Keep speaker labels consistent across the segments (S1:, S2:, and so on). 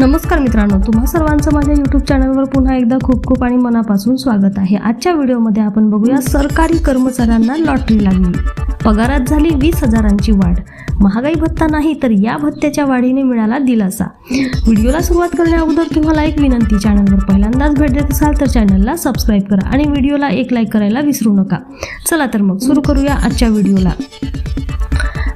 S1: नमस्कार मित्रांनो तुम्हा सर्वांचं माझ्या यूट्यूब चॅनलवर पुन्हा एकदा खूप खूप आणि मनापासून स्वागत आहे. आजच्या व्हिडिओमध्ये आपण बघूया सरकारी कर्मचाऱ्यांना लॉटरी लागली. पगारात झाली वीस हजारांची वाढ. महागाई भत्ता नाही तर या भत्त्याच्या वाढीने मिळाला दिलासा. व्हिडिओला सुरुवात करण्या अगोदर तुम्हाला एक विनंती चॅनलवर पहिल्यांदाच भेट देत असाल तर चॅनलला सबस्क्राईब करा आणि व्हिडिओला एक लाईक करायला विसरू नका. चला तर मग सुरू करूया आजच्या व्हिडिओला.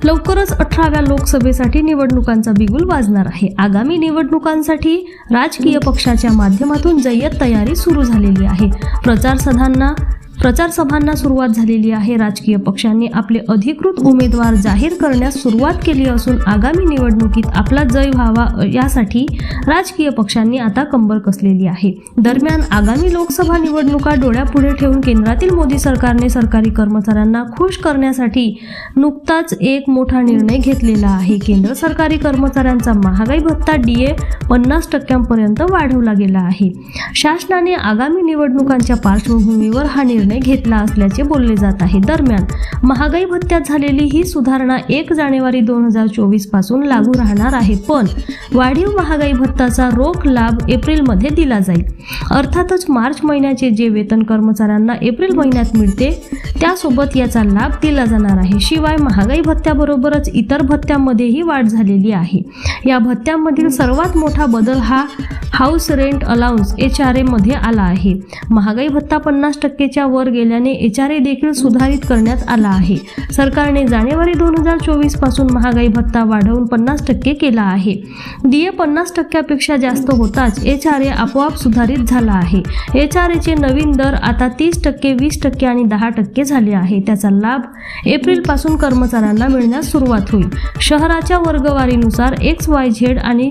S1: लवकरच अठराव्या लोकसभेसाठी निवडणुकांचा बिगुल वाजणार आहे. आगामी निवडणुकांसाठी राजकीय पक्षाच्या माध्यमातून जय्यत तयारी सुरू झालेली आहे. प्रचारसभांना प्रचारसभांना प्रचार सभांना सुरुवात झालेली आहे. राजकीय पक्षांनी आपले अधिकृत उमेदवार जाहीर करण्यास सुरुवात केली असून आगामी निवडणुकीत आपला जय व्हावा यासाठी राजकीय पक्षांनी आता कंबर कसलेली आहे. दरम्यान आगामी लोकसभा निवडणुका डोळ्यापुढे ठेवून केंद्रातील मोदी सरकारने सरकारी कर्मचाऱ्यांना खुश करण्यासाठी नुकताच एक मोठा निर्णय घेतलेला आहे. केंद्र सरकारी कर्मचाऱ्यांचा महागाई भत्ता डीए पन्नास टक्क्यांपर्यंत वाढवला गेला आहे. शासनाने आगामी निवडणुकांच्या पार्श्वभूमीवर हा निर्णय घेतला असल्याचे बोलले जात आहे. दरम्यान महागाई भत्त्यात झालेली ही सुधारणा एक जानेवारी दोन हजार चोवीसपासून लागू राहणार आहे. पण वाढीव महागाई भत्ताचा रोख लाभ एप्रिलमध्ये दिला जाईल. अर्थातच मार्च महिन्याचे जे वेतन कर्मचाऱ्यांना एप्रिल महिन्यात मिळते त्यासोबत याचा लाभ दिला जाणार आहे. शिवाय महागाई भत्त्याबरोबरच इतर भत्त्यांमध्येही वाढ झालेली आहे. या भत्त्यांमधील सर्वात मोठा बदल हा हाऊस रेंट अलाउन्स एच आरमध्ये आला आहे. महागाई भत्ता पन्नास टक्केच्या वर गेल्याने एच आर ए देखील सुधारित करण्यात आला आहे. सरकारने जानेवारी दोन हजार चोवीसपासून महागाई भत्ता वाढवून पन्नास टक्के केला आहे. डीए पन्नास टक्क्यापेक्षा जास्त होताच एच आर ए आपोआप सुधारित झाला आहे. एच आर एचे नवीन दर आता तीस टक्के वीस टक्के आणि दहा टक्के झाले आहे. त्याचा लाभ एप्रिलपासून कर्मचाऱ्यांना मिळण्यास सुरुवात होईल. शहराच्या वर्गवारीनुसार एक्स वाय झेड आणि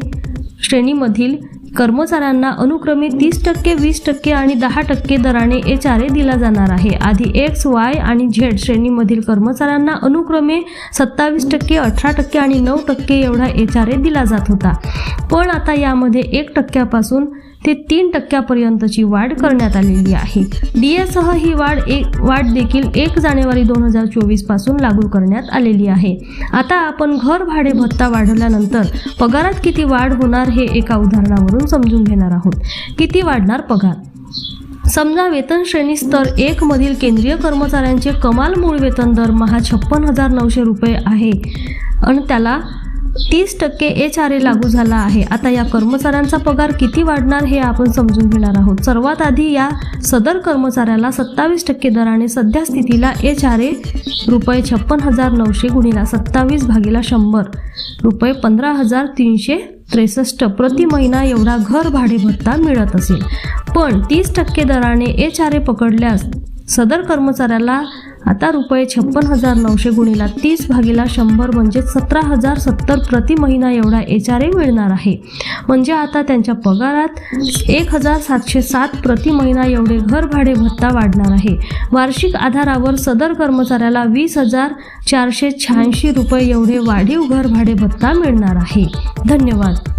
S1: श्रेणीमधील कर्मचाऱ्यांना अनुक्रमे तीस टक्के वीस टक्के आणि दहा टक्के दराने एच आर ए दिला जाणार आहे. आधी एक्स वाय आणि झेड श्रेणीमधील कर्मचाऱ्यांना अनुक्रमे सत्तावीस टक्के अठरा टक्के आणि नऊ टक्के एवढा एच आर ए दिला जात होता. पण आता यामध्ये एक टक्क्यापासून ते तीन टक्क्यापर्यंतची वाढ करण्यात आलेली आहे. डीएसह ही वाढ एक वाढ देखील एक जानेवारी दोन हजार चोवीसपासून लागू करण्यात आलेली आहे. आता आपण घर भाडे भत्ता वाढवल्यानंतर पगारात किती वाढ होणार हे एका उदाहरणावरून समजून घेणार आहोत. किती वाढणार पगार? समजा वेतन श्रेणी स्तर एक मधील केंद्रीय कर्मचाऱ्यांचे कमाल मूळ वेतन दरमहा छप्पन हजार नऊशे रुपये आहे. आणि त्याला तीस टक्के एच आर ए लागू झाला आहे. आता या कर्मचाऱ्यांचा पगार किती वाढणार हे आपण समजून घेणार आहोत. सर्वात आधी या सदर कर्मचाऱ्याला सत्तावीस टक्के दराने सध्या स्थितीला एच आर ए रुपये छप्पन हजार नऊशे गुणिला सत्तावीस भागीला शंभर रुपये पंधरा हजार तीनशे त्रेसष्ट प्रति महिना एवढा घर भाडे भत्ता मिळत असेल. पण तीस टक्के दराने एच आर ए पकडल्यास सदर कर्मचाऱ्याला आता रुपये छप्पन हजार नऊशे गुणिला तीस भागीला शंभर म्हणजे सतरा हजार सत्तर प्रति महिना एवढा एच आर ए मिळणार आहे. म्हणजे आता त्यांच्या पगारात एक हजार सातशे सात प्रति महिना एवढे घर भाडे भत्ता वाढणार आहे. वार्षिक आधारावर सदर कर्मचाऱ्याला वीस हजार चारशे शहाऐंशी रुपये एवढे वाढीव घर भाडे भत्ता मिळणार आहे. धन्यवाद.